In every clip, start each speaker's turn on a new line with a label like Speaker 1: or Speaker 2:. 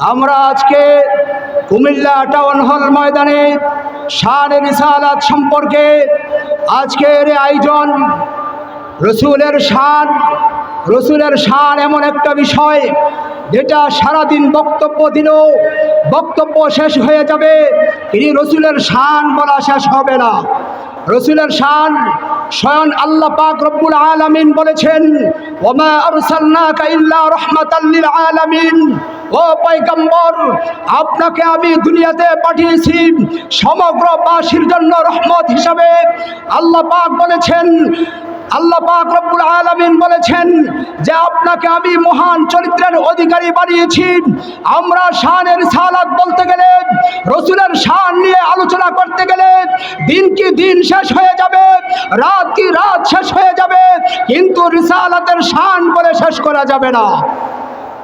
Speaker 1: আমরা আজকে Comilla town hall ময়দানে শান রিসালাত সম্পর্কে আজকের আয়োজন, রসুলের শান রসুলের শান এমন একটা বিষয় যেটা সারাদিন বক্তব্য দিলেও বক্তব্য শেষ হয়ে যাবে। তিনি রসুলের শান বলা শেষ হবে না। রসুলের শান স্বয়ং আল্লাহ পাক রব্বুল আলামিন বলেছেন, ওমা আরসালনাকা ইল্লা রাহমাতাল লিল আলামিন। ও পয়গম্বর, আপনাকে আমি দুনিয়াতে পাঠিয়েছি সমগ্র বাসীর জন্য রহমত হিসাবে। আল্লাহ পাক বলেছেন আল্লাহ পাক রব্বুল আলামিন বলেছেন যে আপনাকে আমি মহান চরিত্রের অধিকারী বানিয়েছি। আমরা শানের সালাত বলতে গেলে, রসুলের শান নিয়ে আলোচনা করতে গেলে দিন কি দিন শেষ হয়ে যাবে, রাত কি রাত শেষ হয়ে যাবে, কিন্তু রিসালাতের শান বলে শেষ করা যাবে না।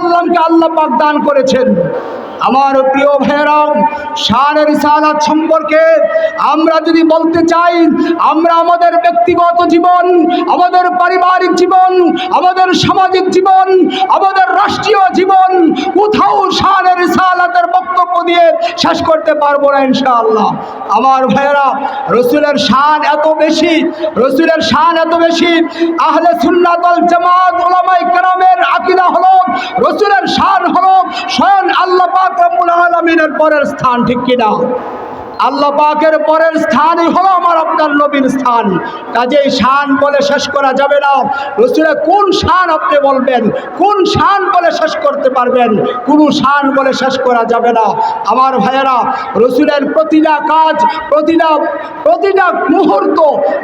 Speaker 1: সাল্লামকে আল্লাহ পাক দান করেছেন। আমার প্রিয় ভাইয়েরাও শানের রিসালাত সম্পর্কে আমরা যদি বলতে চাই, আমরা আমাদের ব্যক্তিগত জীবন, আমাদের পারিবারিক জীবন, আমাদের সামাজিক জীবন, আমাদের রাষ্ট্রীয় জীবন, কোথাও শানের রিসালাতের বক্তব্য দিয়ে শেষ করতে পারব না ইনশাআল্লাহ। আমার ভাইয়েরা, রসুলের শান এত বেশি, রসুলের শান এত বেশি, আহলে সুন্নাতল জামাত ওলামাই রসুলের শান হল স্বয়ং আল্লাহ পাক রব্বুল আলামিনের পরের স্থান ঠিক কিনা? আল্লাহ পাকের পরের স্থানই হলো আমার আপনার নবীন স্থান। কাজেই শান বলে শেষ করা যাবে না। রসুলের কোন শান আপনি বলবেন? কোন শান বলে শেষ করতে পারবেন? কোন শান বলে শেষ করা যাবে না। আমার ভাইয়েরা, রসুলের প্রতিটা কাজ, প্রতিটা প্রতিটা মুহূর্ত,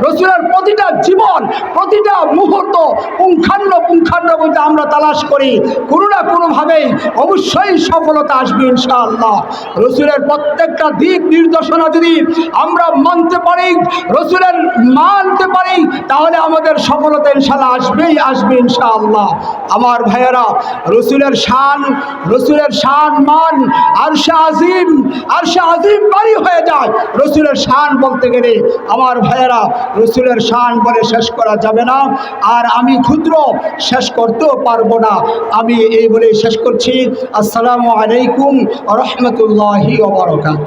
Speaker 1: রসুলের প্রতিটা জীবন, প্রতিটা মুহূর্ত পুঙ্খান্ন পুঙ্খান্ন বলতে আমরা তালাশ করি। কোনো না কোনোভাবেই অবশ্যই সফলতা আসবে ইনশাআল্লাহ। রসুলের প্রত্যেকটা দিক নির্দেশনা যদি আমরা মানতে পারি, রসুলের মানতে পারি, তাহলে আমাদের সফলতা ইনশাল্লাহ আসবেই, আসবে ইনশাআল্লাহ। আমার ভাইয়েরা, রসুলের শান রসুলের শান মান, আরশে আজিম আরশে আজিম বাড়ি হয়ে যায়। রসুলের শান বলতে গেলে, আমার ভাইয়েরা, রসুলের শান বলে শেষ করা যাবে না, আর আমি ক্ষুদ্র শেষ করতেও পারব না। আমি এই বলে শেষ করছি। আসসালামু আলাইকুম রহমতুল্লাহি ওবরকাত